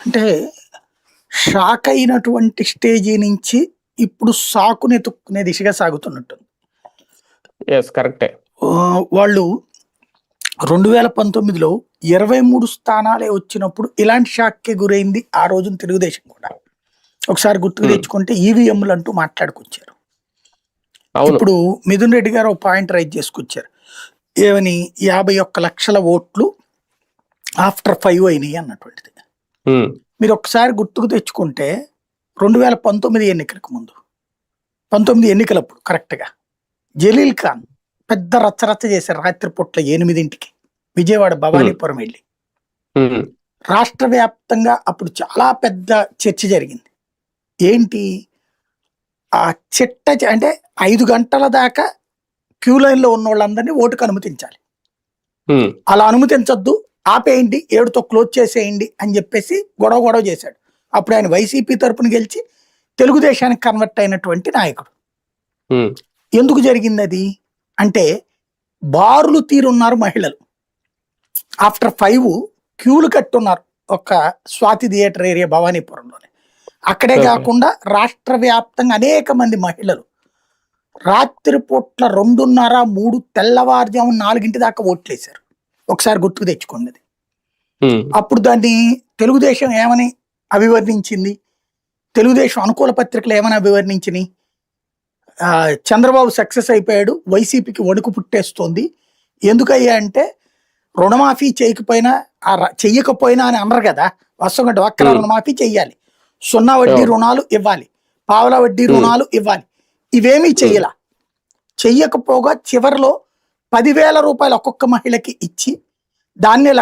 అంటే షాక్ అయినటువంటి స్టేజీ నుంచి ఇప్పుడు సాకుని ఎత్తుక్కునే దిశగా సాగుతున్నట్టుంది ఎస్ కరెక్టే వాళ్ళు రెండు వేల పంతొమ్మిదిలో ఇరవై మూడు స్థానాలే వచ్చినప్పుడు ఇలాంటి షాక్కే గురైంది ఆ రోజున తెలుగుదేశం కూడా. ఒకసారి గుర్తుకు Hmm. తెచ్చుకుంటే ఈవీఎంలు అంటూ మాట్లాడుకొచ్చారు. ఇప్పుడు మిథున్ రెడ్డి గారు ఒక పాయింట్ రైజ్ చేసుకొచ్చారు. ఏమని యాభై ఒక్క లక్షల ఓట్లు ఆఫ్టర్ ఫైవ్ అయినాయి అన్నటువంటిది. మీరు ఒకసారి గుర్తుకు తెచ్చుకుంటే రెండు వేల పంతొమ్మిది ఎన్నికలకు ముందు పంతొమ్మిది ఎన్నికలప్పుడు కరెక్ట్గా జలీల్ ఖాన్ పెద్ద రచ్చరచ్చ చేశారు రాత్రి పూట్ల ఎనిమిదింటికి విజయవాడ భవానీపురం వెళ్ళి. రాష్ట్ర వ్యాప్తంగా అప్పుడు చాలా పెద్ద చర్చ జరిగింది. ఏంటి? ఆ చిట్ట అంటే ఐదు గంటల దాకా క్యూ లైన్లో ఉన్న వాళ్ళందరినీ ఓటుకు అనుమతించాలి అలా అనుమతించొద్దు. ఆపేయండి ఏడుతో క్లోజ్ చేసేయండి అని చెప్పేసి గొడవ గొడవ చేశాడు. అప్పుడు ఆయన వైసీపీ తరపున గెలిచి తెలుగుదేశానికి కన్వర్ట్ అయినటువంటి నాయకుడు. ఎందుకు జరిగింది అది అంటే బారులు తీరున్నారు మహిళలు. ఆఫ్టర్ ఫైవ్ క్యూలు కట్టున్నారు ఒక స్వాతి థియేటర్ ఏరియా భవానీపురంలోనే. అక్కడే. కాకుండా రాష్ట్ర వ్యాప్తంగా అనేక మంది మహిళలు. రాత్రి పూట్ల రెండున్నర మూడు తెల్లవారుజాము నాలుగింటి దాకా ఓట్లేశారు. ఒకసారి గుర్తుకు తెచ్చుకోండి అప్పుడు దాన్ని తెలుగుదేశం ఏమని అభివర్ణించింది? తెలుగుదేశం అనుకూల పత్రికలు ఏమని అభివర్ణించినాయి? చంద్రబాబు సక్సెస్ అయిపోయాడు వైసీపీకి వణుకు పుట్టేస్తోంది. ఎందుకయ్యా అంటే రుణమాఫీ చేయకపోయినా ఆ చెయ్యకపోయినా అని అనరు కదా. డ్వాక్రా Hmm. రుణమాఫీ చెయ్యాలి. సున్నా వడ్డీ. రుణాలు ఇవ్వాలి. పావలా వడ్డీ. రుణాలు ఇవ్వాలి. ఇవేమీ చెయ్యాల. చెయ్యకపోగా చివరిలో పదివేల రూపాయలు ఒక్కొక్క మహిళకి ఇచ్చి దాన్నే